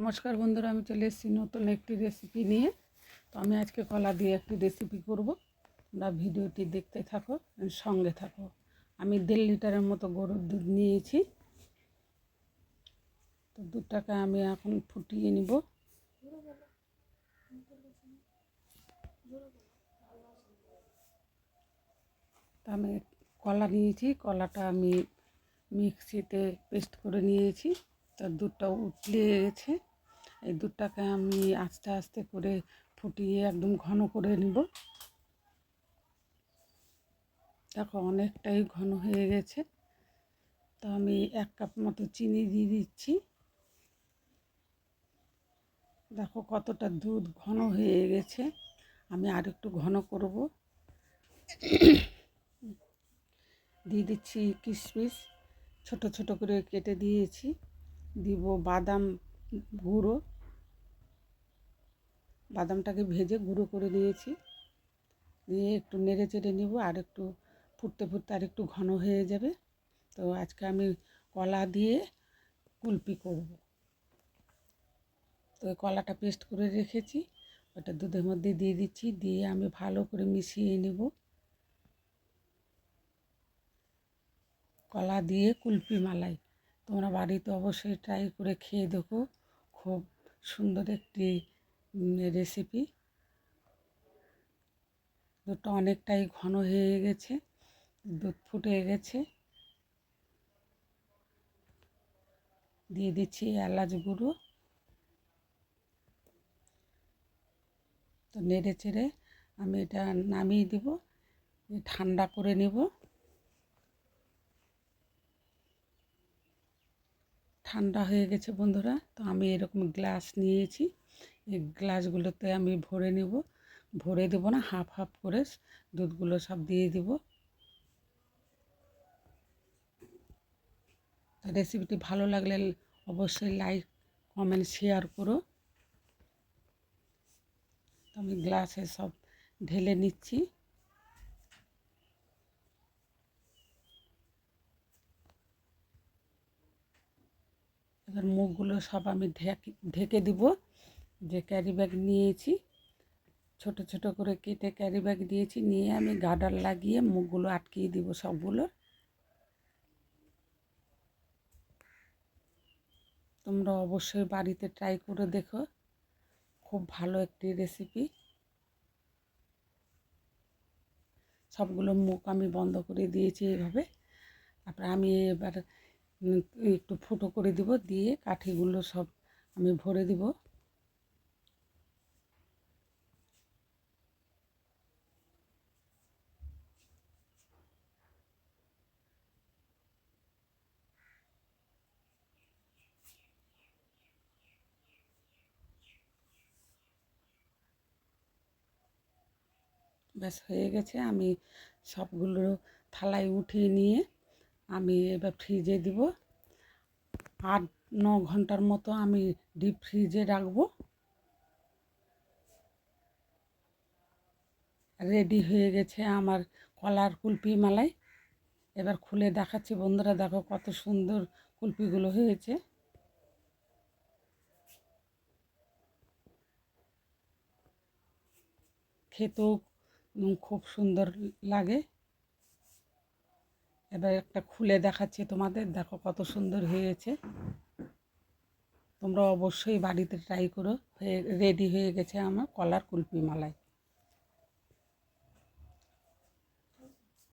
নমস্কার বন্ধুরা, আমি চলে এসেছি নতুন একটি রেসিপি নিয়ে। তো আমি আজকে কলা দিয়ে একটি রেসিপি করব। তোমরা ভিডিওটি দেখতে থাকো, সঙ্গে থাকো। আমি দেড় লিটারের মতো গরুর দুধ নিয়েছি। তো দুধটাকে আমি এখন ফুটিয়ে নিব। তা আমি কলা নিয়েছি, কলাটা আমি মিক্সিতে পেস্ট করে নিয়েছি। তার দুধটা উতলে গেছে। এই দুধটাকে আমি আস্তে আস্তে করে ফুটিয়ে একদম ঘন করে নিব। দেখো অনেকটাই ঘন হয়ে গেছে। তো আমি এক কাপ মতো চিনি দিয়ে দিচ্ছি। দেখো কতটা দুধ ঘন হয়ে গেছে। আমি আর একটু ঘন করব। দিয়ে দিচ্ছি কিশমিশ। ছোট ছোট করে কেটে দিয়েছি। দিব বাদাম গুঁড়ো। বাদামটাকে ভেজে গুঁড়ো করে দিয়েছি। দিয়ে একটু নেড়ে চেড়ে নিব আর একটু ফুটতে ফুটতে আর একটু ঘন হয়ে যাবে। তো আজকে আমি কলা দিয়ে কুলপি করব। তো কলাটা পেস্ট করে রেখেছি। ওটা দুধের মধ্যে দিয়ে দিচ্ছি। দিয়ে আমি ভালো করে মিশিয়ে নেব। কলা দিয়ে কুলপি মালাই। তোমরা বাড়িতে অবশ্যই ট্রাই করে খেয়ে দেখো। খুব সুন্দর একটি রেসিপি দুধটা অনেকটাই ঘন হয়ে গেছে, দুধ ফুটে গেছে। দিয়ে দিচ্ছি এলাচ গুঁড়ো। তো নেড়ে চেড়ে আমি এটা নামিয়ে দিব, ঠান্ডা করে নেব। ঠান্ডা হয়ে গেছে বন্ধুরা, তো আমি এরকম গ্লাস নিয়েছি। এই গ্লাসগুলোতে আমি ভরে নেব। ভরে দেবো না, হাফ হাফ করে দুধগুলো সব দিয়ে দিব। রেসিপিটি ভালো লাগলে অবশ্যই লাইক, কমেন্ট, শেয়ার করো। আমি গ্লাসে সব ঢেলে নিচ্ছি। এবার মুখগুলো সব আমি ঢেকে ঢেকে দিব। যে ক্যারি ব্যাগ নিয়েছি, ছোট ছোট করে কেটে ক্যারি ব্যাগ দিয়েছি নিয়ে আমি গার্ডার লাগিয়ে মুখগুলো আটকিয়ে দিব সবগুলো। তোমরা অবশ্যই বাড়িতে ট্রাই করে দেখো। খুব ভালো একটি রেসিপি সবগুলো মুখ আমি বন্ধ করে দিয়েছি এভাবে। তারপরে আমি এবার একটু ফুটো করে দিব, দিয়ে কাঠিগুলো সব আমি ভরে দিব। ব্যাস, হয়ে গেছে। আমি সবগুলো থালায় উঠিয়ে নিয়ে আমি এবার ফ্রিজে দিব। আট, ন ঘণ্টার মতো আমি ডিপ ফ্রিজে রাখব। রেডি হয়ে গেছে আমার কলার কুলপি মালাই। এবার খুলে দেখাচ্ছি বন্ধুরা, দেখো কত সুন্দর কুলপিগুলো হয়েছে। খেতেও খুব সুন্দর লাগে। এবার একটা খুলে দেখাচ্ছি তোমাদের। দেখো কত সুন্দর হয়েছে। তোমরা অবশ্যই বাড়িতে ট্রাই করো। হয়ে রেডি হয়ে গেছে আমার কলার কুলপি মালাই।